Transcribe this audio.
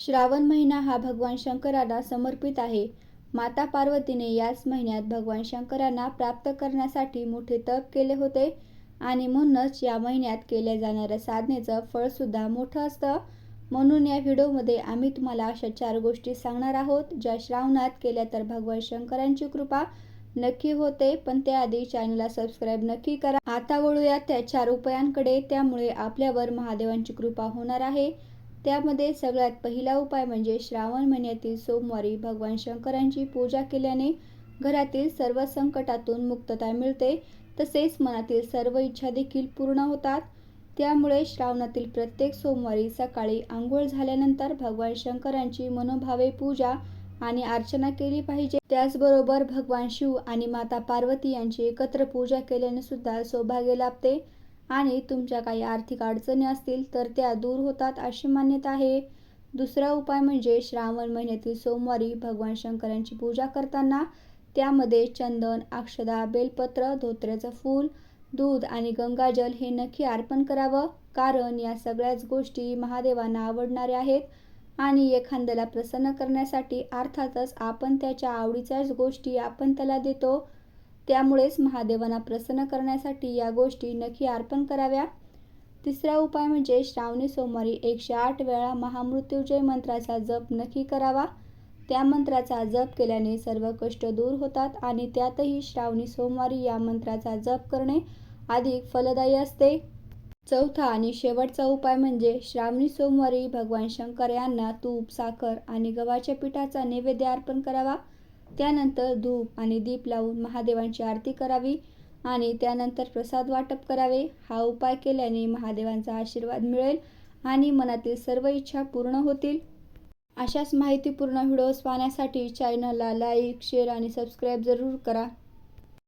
श्रावण महिना हा भगवान शंकराला समर्पित आहे. माता पार्वतीने याच महिन्यात भगवान शंकरांना प्राप्त करण्यासाठी मोठे तप केले होते आणि म्हणूनच या महिन्यात केल्या जाणाऱ्या साधनेचं फळसुद्धा मोठं असतं. म्हणून या व्हिडिओमध्ये आम्ही तुम्हाला अशा चार गोष्टी सांगणार आहोत. ज्या श्रावणात केल्या तर भगवान शंकरांची कृपा नक्की होते. पण त्याआधी चॅनलला सबस्क्राईब नक्की करा. आता वळूया त्या चार उपायांकडे. त्यामुळे आपल्यावर महादेवांची कृपा होणार आहे. त्यामध्ये सगळ्यात पहिला उपाय म्हणजे श्रावण महिन्यातील सोमवारी भगवान शंकरांची पूजा केल्याने घरातील सर्व संकटातून मुक्तता मिळते. तसेच मनातील सर्व इच्छा देखील पूर्ण होतात. त्यामुळे श्रावणातील प्रत्येक सोमवारी सकाळी आंघोळ झाल्यानंतर भगवान शंकरांची मनोभावे पूजा आणि अर्चना केली पाहिजे. त्याचबरोबर भगवान शिव आणि माता पार्वती यांची एकत्र पूजा केल्याने सुद्धा सौभाग्य लाभते. आणि तुमच्या काही आर्थिक अडचणी असतील तर त्या दूर होतात अशी मान्यता आहे. दुसरा उपाय म्हणजे श्रावण महिन्यातील सोमवारी भगवान शंकरांची पूजा करताना त्यामध्ये चंदन अक्षदा बेलपत्र धोत्र्याचं फूल दूध आणि गंगाजल हे नक्की अर्पण करावं कारण या सगळ्याच गोष्टी महादेवांना आवडणाऱ्या आहेत. आणि एखाद्याला प्रसन्न करण्यासाठी अर्थातच आपण त्याच्या आवडीच्याच गोष्टी आपण त्याला देतो. त्यामुळेच महादेवांना प्रसन्न करण्यासाठी या गोष्टी नक्की अर्पण कराव्या. तिसरा उपाय म्हणजे श्रावणी सोमवारी एकशे आठ वेळा महामृत्युंजय मंत्राचा जप नक्की करावा. त्या मंत्राचा जप केल्याने सर्व कष्ट दूर होतात आणि त्यातही श्रावणी सोमवारी या मंत्राचा जप करणे अधिक फलदायी असते. चौथा आणि शेवटचा उपाय म्हणजे श्रावणी सोमवारी भगवान शंकर यांना तूप साखर आणि गव्हाच्या पिठाचा नैवेद्य अर्पण करावा. त्यानंतर धूप आणि दीप लावून महादेवांची आरती करावी आणि त्यानंतर प्रसाद वाटप करावे. हा उपाय केल्याने महादेवांचा आशीर्वाद मिळेल आणि मनातील सर्व इच्छा पूर्ण होतील. अशाच माहितीपूर्ण व्हिडिओज पाहण्यासाठी चॅनलला लाईक शेअर आणि सबस्क्राईब जरूर करा.